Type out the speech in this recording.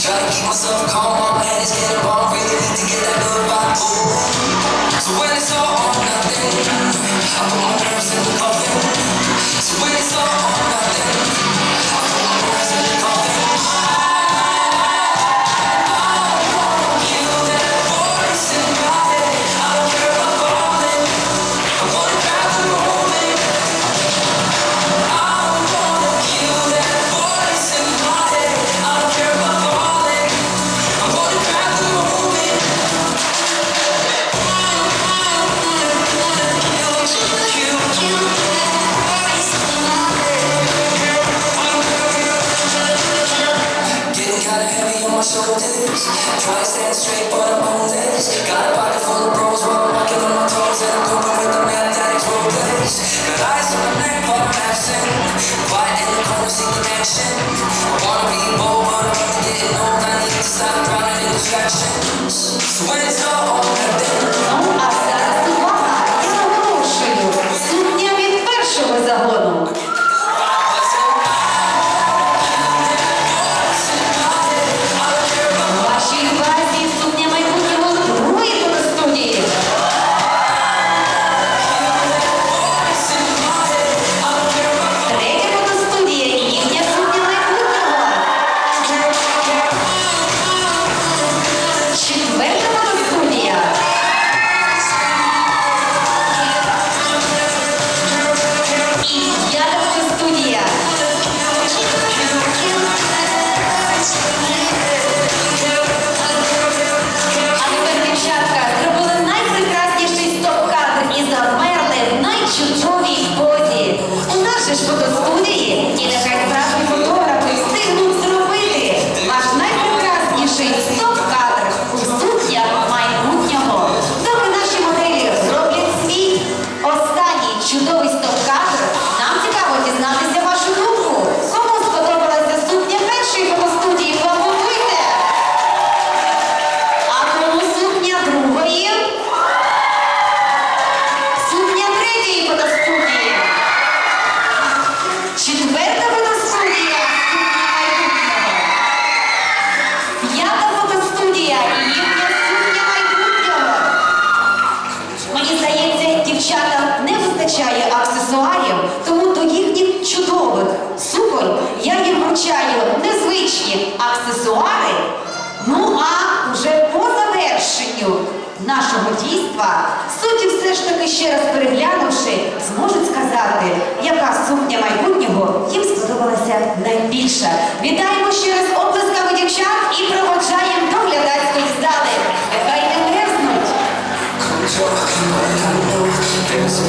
Try to keep myself calm my head is getting wrong. Really need to get that good vibe. So when it's all or nothing, my shoulders. Try to stand straight, but I'm homeless. Got a pocket full of bros while I'm walking on my toes, and I'm coping with the mathematics roleplays. Got eyes on my neck, but I'm absent. Quiet in the corner, seeking action. I wanna be bold, but I'm about to getting old. I need to stop drowning in distractions. So when it's all or nothing. Ну, вручаю незвичні аксесуари. Ну а вже по завершенню нашого дійства судді все ж таки ще раз переглянувши, зможуть сказати, яка сукня майбутнього їм сподобалася найбільше. Вітаємо ще раз оплесками дівчат і проводжаємо до глядацької зали. Нехай не мерзнуть. There's